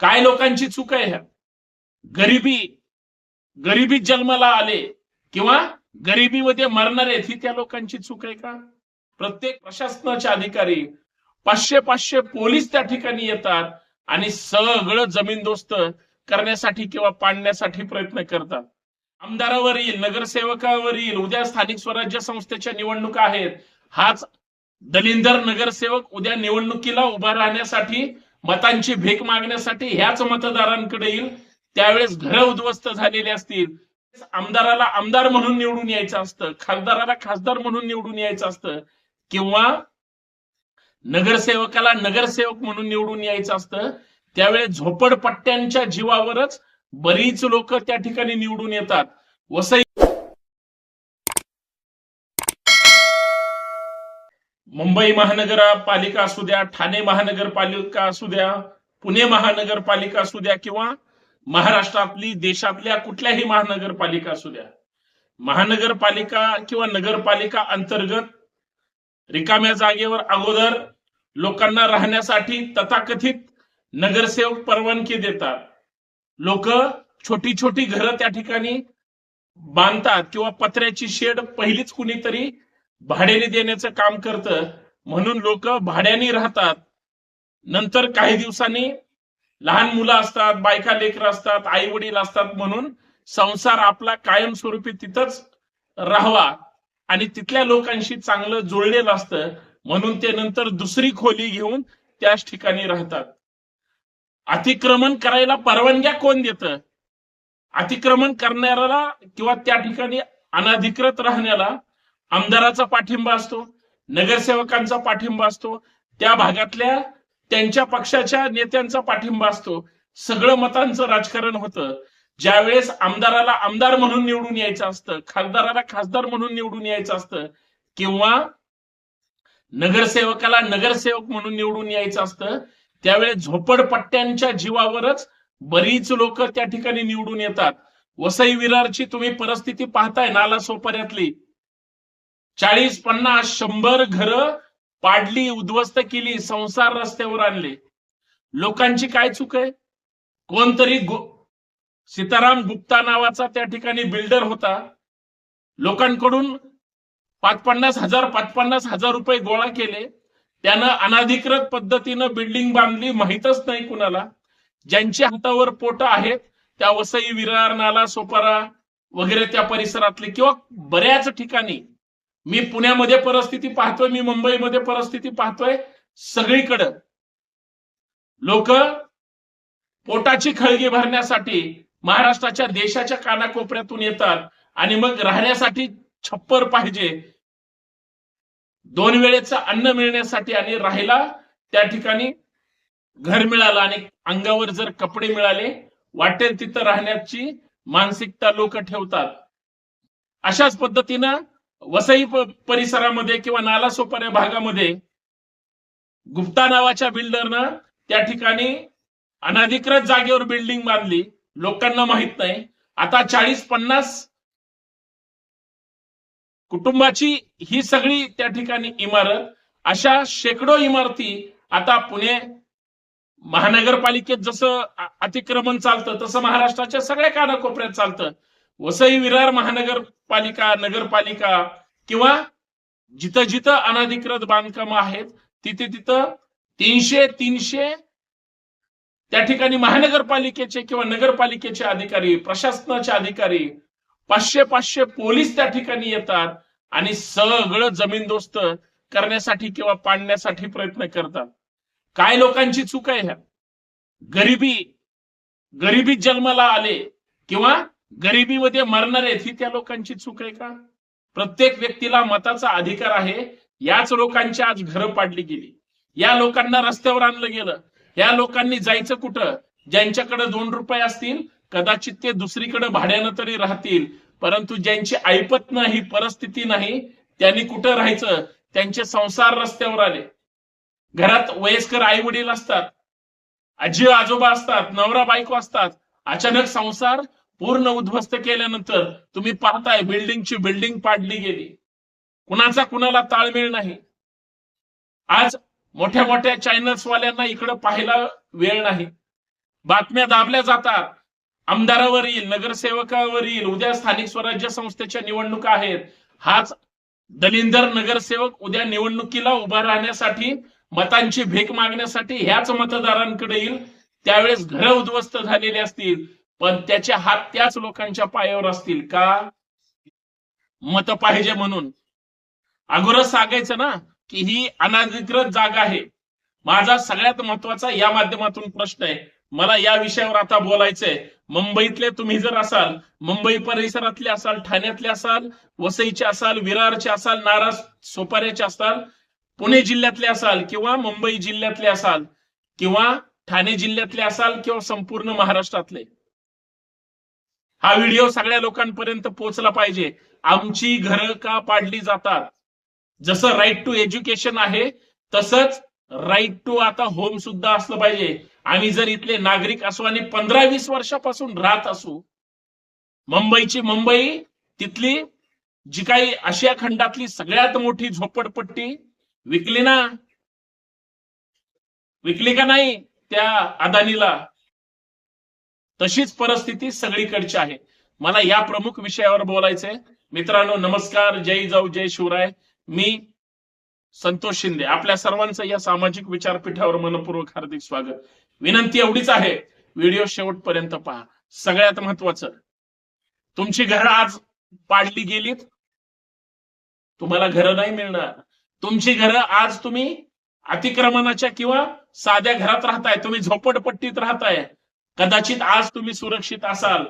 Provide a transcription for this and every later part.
काय लोकांची चूक आहे ह्या? गरिबी गरिबीत जन्माला आले किंवा गरिबीमध्ये मरणार आहेत ही त्या लोकांची चूक आहे का? प्रत्येक प्रशासनाचे अधिकारी पाचशे पाचशे पोलीस त्या ठिकाणी येतात आणि सगळं जमीनदोस्त करण्यासाठी किंवा पाडण्यासाठी प्रयत्न करतात. आमदारावर येईल नगरसेवकावर येईल उद्या स्थानिक स्वराज्य संस्थेच्या निवडणुका आहेत. हाच दलिंदर नगरसेवक उद्या निवडणुकीला उभा राहण्यासाठी मतांची भीक मागण्यासाठी ह्याच मतदारांकडे येईल. त्यावेळेस घरं उद्ध्वस्त झालेली असतील. आमदाराला आमदार म्हणून निवडून यायचं असतं. खासदाराला खासदार म्हणून निवडून यायचं असतं. किंवा नगरसेवकाला नगरसेवक म्हणून निवडून यायचं असतं. त्यावेळेस झोपडपट्ट्यांच्या जीवावरच बरीच लोक त्या ठिकाणी निवडून येतात. वसई मुंबई महानगरपालिका असू द्या ठाणे महानगरपालिका असू द्या पुणे महानगरपालिका असू द्या किंवा महाराष्ट्रातली देशातल्या कुठल्याही महानगरपालिका असू द्या. महानगरपालिका किंवा नगरपालिका अंतर्गत रिकाम्या जागेवर अगोदर लोकांना राहण्यासाठी तथाकथित नगरसेवक परवानगी देतात. लोक छोटी छोटी घरं त्या ठिकाणी बांधतात किंवा पत्र्याची शेड पहिलीच कुणीतरी भाड्याने देण्याचं काम करतं. म्हणून लोक भाड्याने राहतात. नंतर काही दिवसांनी लहान मुलं असतात बायका लेकर असतात आई वडील असतात म्हणून संसार आपला कायमस्वरूपी तिथंच राहावा. आणि तिथल्या लोकांशी चांगलं जुळलेलं असतं. म्हणून ते नंतर दुसरी खोली घेऊन त्याच ठिकाणी राहतात. अतिक्रमण करायला परवानग्या कोण देत? अतिक्रमण करणाऱ्याला किंवा त्या ठिकाणी अनधिकृत राहण्याला आमदाराचा पाठिंबा असतो नगरसेवकांचा पाठिंबा असतो त्या भागातल्या त्यांच्या पक्षाच्या नेत्यांचा पाठिंबा असतो. सगळं मतांचं राजकारण होतं. ज्यावेळेस आमदाराला आमदार म्हणून निवडून यायचं असतं खासदाराला खासदार म्हणून निवडून यायचं असतं किंवा नगरसेवकाला नगरसेवक म्हणून निवडून यायचं असतं त्यावेळेस झोपडपट्ट्यांच्या जीवावरच बरीच लोक त्या ठिकाणी निवडून येतात. वसई विरारची तुम्ही परिस्थिती पाहताय नाला सोपाऱ्यातली चाळीस पन्नास शंभर घरं पाडली उद्ध्वस्त केली संसार रस्त्यावर आणले. लोकांची काय चूक आहे? कोणतरी गो सीताराम गुप्ता नावाचा त्या ठिकाणी बिल्डर होता. लोकांकडून पाच पन्नास हजार पाच पन्नास हजार रुपये गोळा केले. त्यानं अनाधिकृत पद्धतीनं बिल्डिंग बांधली माहीतच नाही कुणाला. ज्यांच्या हातावर पोट आहेत त्या वसई विरार नाला सोपारा वगैरे त्या परिसरातले किंवा बऱ्याच ठिकाणी मी पुण्यामध्ये परिस्थिती पाहतोय मी मुंबईमध्ये परिस्थिती पाहतोय सगळीकडं. लोक पोटाची खळगी भरण्यासाठी महाराष्ट्राच्या देशाच्या कानाकोपऱ्यातून येतात आणि मग राहण्यासाठी छप्पर पाहिजे. दोन वेळेचं अन्न मिळण्यासाठी आणि राहायला त्या ठिकाणी घर मिळालं आणि अंगावर जर कपडे मिळाले वाटेल तिथं राहण्याची मानसिकता लोक ठेवतात. अशाच पद्धतीनं वसई परिसरामध्ये किंवा नालासोपाऱ्या भागामध्ये गुप्ता नावाच्या बिल्डरनं त्या ठिकाणी अनधिकृत जागेवर बिल्डिंग बांधली. लोकांना माहीत नाही. आता चाळीस पन्नास कुटुंबाची ही सगळी त्या ठिकाणी इमारत अशा शेकडो इमारती आता पुणे महानगरपालिकेत जसं अतिक्रमण चालतं तसं महाराष्ट्राच्या सगळ्या कानाकोपऱ्यात चालतं. वसई विरार महानगर पालिका नगरपालिका किंवा जिथं जिथं अनाधिकृत बांधकाम आहेत तिथे तिथं तीनशे तीनशे त्या ठिकाणी महानगरपालिकेचे किंवा नगरपालिकेचे अधिकारी प्रशासनाचे अधिकारी पाचशे पाचशे पोलीस त्या ठिकाणी येतात आणि सगळं जमीनदोस्त करण्यासाठी किंवा पाडण्यासाठी प्रयत्न करतात. काय लोकांची चूक आहे ह्या गरिबी गरिबी जन्माला आले किंवा गरिबीमध्ये मरणार आहेत ही त्या लोकांची चूक आहे का? प्रत्येक व्यक्तीला मताचा अधिकार आहे. याच लोकांची आज घरं पाडली गेली. या लोकांना रस्त्यावर आणलं गेलं. या लोकांनी जायचं कुठं? ज्यांच्याकडे दोन रुपये असतील कदाचित ते दुसरीकडे भाड्यानं तरी राहतील. परंतु ज्यांची ऐपत नाही परिस्थिती नाही त्यांनी कुठं राहायचं? त्यांचे संसार रस्त्यावर आले. घरात वयस्कर आई वडील असतात. आजी आजोबा असतात नवरा बायको असतात. अचानक संसार पूर्ण उद्ध्वस्त केल्यानंतर तुम्ही पाहताय बिल्डिंगची बिल्डिंग पाडली गेली. कुणाचा कुणाला ताळमेळ नाही. आज मोठ्या मोठ्या चॅनल्स वाल्यांना इकडं पाहायला वेळ नाही. बातम्या दाबल्या जातात. आमदारावरील नगरसेवकावरील उद्या स्थानिक स्वराज्य संस्थेच्या निवडणुका आहेत. हाच दलिंदर नगरसेवक उद्या निवडणुकीला उभा राहण्यासाठी मतांची भीक मागण्यासाठी ह्याच मतदारांकडे येईल. त्यावेळेस घरं उद्ध्वस्त झालेली असतील. पण त्याचे हात त्याच लोकांच्या पायावर असतील का? मत पाहिजे म्हणून. अगोदरच सांगायचं ना की ही अनाधिकृत जागा आहे. माझा सगळ्यात महत्त्वाचा या माध्यमातून प्रश्न आहे. मला या विषयावर आता बोलायचंय. मुंबईतले तुम्ही जर असाल मुंबई परिसरातले असाल ठाण्यातले असाल वसईचे असाल विरारचे असाल नाराज सोपाऱ्याचे असाल पुणे जिल्ह्यातले असाल किंवा मुंबई जिल्ह्यातले असाल किंवा ठाणे जिल्ह्यातले असाल किंवा संपूर्ण महाराष्ट्रातले हा व्हिडिओ सगळ्या लोकांपर्यंत पोहोचला पाहिजे. आमची घरं का पाडली जातात? जसं राईट टू एज्युकेशन आहे तसंच राईट टू आता होम सुद्धा असलं पाहिजे. आम्ही जर इथले नागरिक असू आणि पंधरा वीस वर्षापासून राहत असू मुंबईची मुंबई तिथली जी काही आशिया खंडातली सगळ्यात मोठी झोपडपट्टी विकली ना? विकली का नाही त्या अदानीला? तशीच परिस्थिती सगळीकडची आहे. मला या प्रमुख विषयावर बोलायचंय. मित्रांनो नमस्कार. जय जाऊ जय शिवराय. मी संतोष शिंदे. आपल्या सर्वांचं या सामाजिक विचारपीठावर मनपूर्वक हार्दिक स्वागत. विनंती एवढीच आहे. व्हिडिओ शेवटपर्यंत पहा. सगळ्यात महत्वाचं तुमची घरं आज पाडली गेलीत? तुम्हाला घरं नाही मिळणार. तुमची घरं आज तुम्ही अतिक्रमणाच्या किंवा साध्या घरात राहताय. तुम्ही झोपडपट्टीत राहताय. कदाचित आज तुम्ही सुरक्षित असाल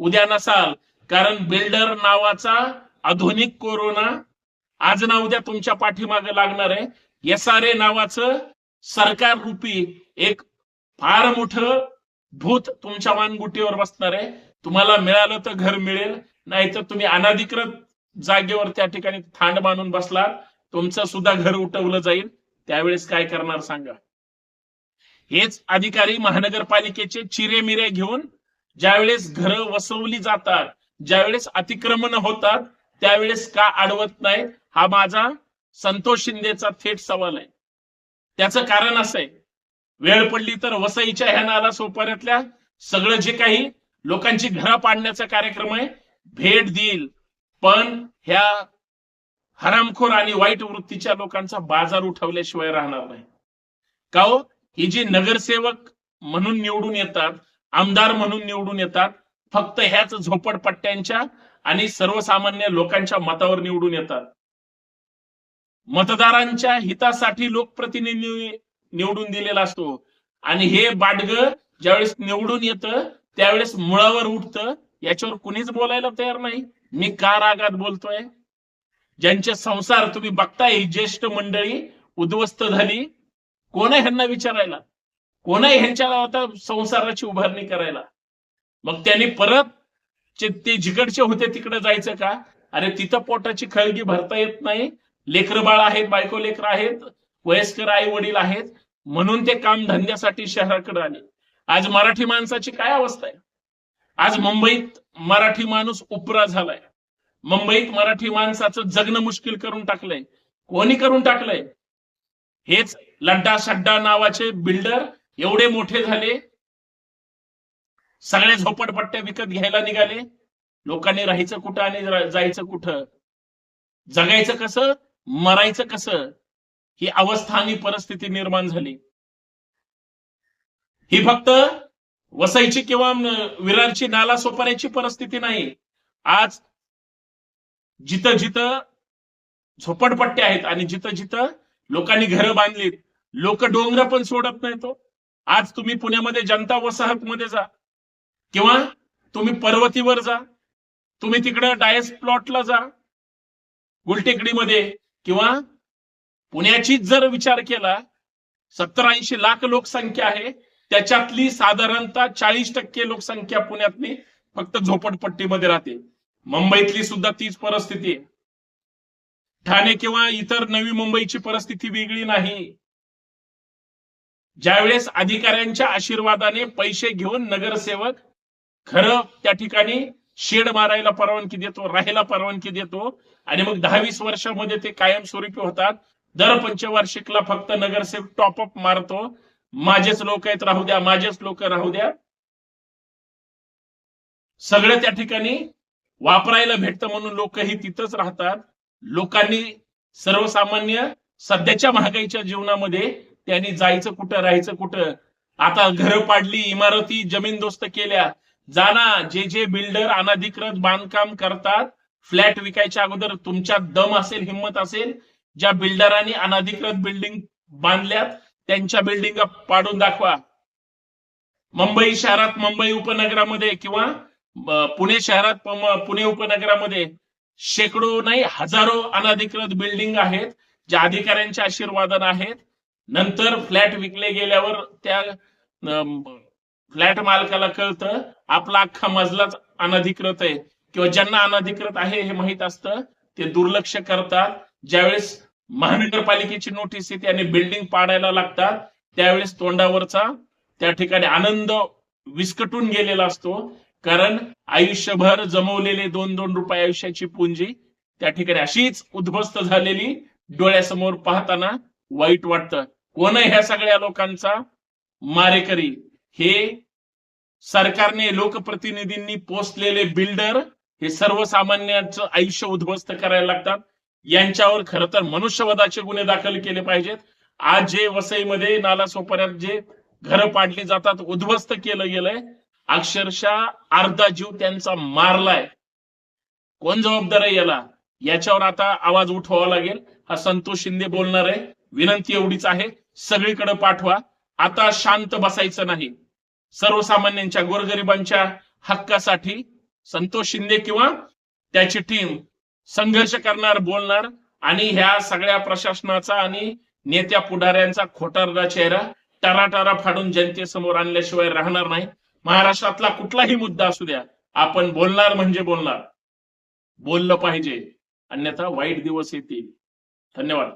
उद्या नसाल कारण बिल्डर नावाचा आधुनिक कोरोना आज ना उद्या तुमच्या पाठीमागे लागणार आहे. एस आर ए नावाचं सरकार रूपी एक फार मोठं भूत तुमच्या मानगुटीवर बसणार आहे. तुम्हाला मिळालं तर घर मिळेल नाहीतर तुम्ही अनाधिकृत जागेवर त्या ठिकाणी थांड बांधून बसला तुमचं सुद्धा घर उठवलं जाईल. त्यावेळेस काय करणार सांगा? हेच अधिकारी महानगरपालिकेचे चिरेमिरे घेऊन ज्यावेळेस घरं वसवली जातात ज्यावेळेस अतिक्रमण होतात त्यावेळेस का अडवत नाही हा माझा संतोष शिंदेचा थेट सवाल आहे. त्याचं कारण असं आहे. वेळ पडली तर वसईच्या ह्या नाला सोपाऱ्यातल्या सगळं जे काही लोकांची घरं पाडण्याचा कार्यक्रम आहे भेट देईल. पण ह्या हरामखोर आणि वाईट वृत्तीच्या लोकांचा बाजार उठवल्याशिवाय राहणार नाही. का हो? ही जी नगरसेवक म्हणून निवडून येतात आमदार म्हणून निवडून येतात फक्त ह्याच झोपडपट्ट्यांच्या आणि सर्वसामान्य लोकांच्या मतावर निवडून येतात. मतदारांच्या हितासाठी लोकप्रतिनिधी निवडून दिलेला असतो. आणि हे बाडग ज्यावेळेस निवडून येतं त्यावेळेस मुळावर उठतं याच्यावर कुणीच बोलायला तयार नाही. मी का रागात बोलतोय? ज्यांचे संसार तुम्ही बघताय ज्येष्ठ मंडळी उद्ध्वस्त झाली कोण आहे ह्यांना विचारायला? कोण आहे ह्यांच्या आता संसाराची उभारणी करायला? मग त्यांनी परत जे ते जिकडचे होते तिकडे जायचं का? अरे तिथं पोटाची खळगी भरता येत नाही. लेकर बाळ आहेत बायको लेकर आहेत वयस्कर आई वडील आहेत. म्हणून ते काम धंद्यासाठी शहराकडे आले. आज मराठी माणसाची काय अवस्था आहे? आज मुंबईत मराठी माणूस उपरा झालाय. मुंबईत मराठी माणसाचं जगणं मुश्किल करून टाकलंय. कोणी करून टाकलंय? हेच लड्डा सड्डा नावाचे बिल्डर एवढे मोठे झाले. सगळे झोपडपट्ट्या विकत घ्यायला निघाले. लोकांनी राहायचं कुठं आणि जायचं कुठं? जगायचं कसं? मरायचं कसं? ही अवस्था आणि परिस्थिती निर्माण झाली. ही फक्त वसईची किंवा विरारची नाला सोपाऱ्याची परिस्थिती नाही. आज जिथं जिथं झोपडपट्ट्या आहेत आणि जिथं जिथं लोकांनी घरं बांधलीत लोक डोंगर पण सोडत नाही तो. आज तुम्ही पुण्यामध्ये जनता वसाहत मध्ये जा. किंवा तुम्ही पर्वतीवर जा. तुम्ही तिकडे डायस प्लॉटला जा. गुलटेकडीमध्ये किंवा पुण्याचीच जर विचार केला सत्तर ऐंशी लाख लोकसंख्या आहे. त्याच्यातली साधारणतः चाळीस टक्के लोकसंख्या पुण्यातली फक्त झोपडपट्टीमध्ये राहते. मुंबईतली सुद्धा तीच परिस्थिती आहे. ठाणे किंवा इतर नवी मुंबईची परिस्थिती वेगळी नाही. ज्यावेळेस अधिकाऱ्यांच्या आशीर्वादाने पैसे घेऊन नगरसेवक खरं त्या ठिकाणी शेड मारायला परवानगी देतो राहायला परवानगी देतो आणि मग दहा वीस वर्षामध्ये ते कायमस्वरूपी होतात. दर पंचवार्षिकला फक्त नगरसेवक टॉपअप मारतो. माझेच लोक आहेत राहू द्या माझेच लोक राहू द्या. सगळं त्या ठिकाणी वापरायला भेटतं म्हणून लोकही तिथंच राहतात. लोकांनी सर्वसामान्य सध्याच्या महागाईच्या जीवनामध्ये त्यांनी जायचं कुठं राहायचं कुठं? आता घरं पाडली इमारती जमीनदोस्त केल्या. जाना जे जे बिल्डर अनधिकृत बांधकाम करतात फ्लॅट विकायच्या अगोदर तुमच्या दम असेल हिंमत असेल ज्या बिल्डरांनी अनधिकृत बिल्डिंग बांधल्यात त्यांच्या बिल्डिंग पाडून दाखवा. मुंबई शहरात मुंबई उपनगरामध्ये किंवा पुणे शहरात पुणे उपनगरामध्ये शेकडो नाही हजारो अनधिकृत बिल्डिंग आहेत ज्या अधिकाऱ्यांच्या आशीर्वादन आहेत. नंतर फ्लॅट विकले गेल्यावर त्या फ्लॅट मालकाला कळतं आपला अख्खा मजलाच अनधिकृत आहे. किंवा ज्यांना अनधिकृत आहे हे माहीत असतं ते दुर्लक्ष करतात. ज्यावेळेस महानगरपालिकेची नोटीस येते आणि बिल्डिंग पाडायला लागतात त्यावेळेस तोंडावरचा त्या ठिकाणी आनंद विस्कटून गेलेला असतो. कारण आयुष्यभर जमवलेले दोन दोन रुपये आयुष्याची पुंजी त्या ठिकाणी अशीच उद्ध्वस्त झालेली डोळ्यासमोर पाहताना वाईट वाटतं. कोण आहे ह्या सगळ्या लोकांचा? मारेकरी. हे सरकारने लोकप्रतिनिधींनी पोचलेले बिल्डर हे सर्वसामान्यांचं आयुष्य उद्ध्वस्त करायला लागतात. यांच्यावर खर तर मनुष्यवधाचे गुन्हे दाखल केले पाहिजेत. आज जे वसईमध्ये नालासोपाऱ्यात जे घरं पाडली जातात उद्ध्वस्त केलं गेलंय. अक्षरशः अर्धा जीव त्यांचा मारलाय. कोण जबाबदार आहे याला? याच्यावर आता आवाज उठवावा लागेल. हा संतोष शिंदे बोलणार आहे. विनंती एवढीच आहे. सगळीकडे पाठवा. आता शांत बसायचं नाही. सर्वसामान्यांच्या गोरगरिबांच्या हक्कासाठी संतोष शिंदे किंवा त्याची टीम संघर्ष करणार बोलणार आणि ह्या सगळ्या प्रशासनाचा आणि नेत्या पुढाऱ्यांचा खोटारदा चेहरा टराटरा फाडून जनतेसमोर आणल्याशिवाय राहणार नाही. महाराष्ट्रातला कुठलाही मुद्दा असू द्या. आपण बोलणार म्हणजे बोलणार. बोललं पाहिजे. अन्यथा वाईट दिवस येतील. धन्यवाद.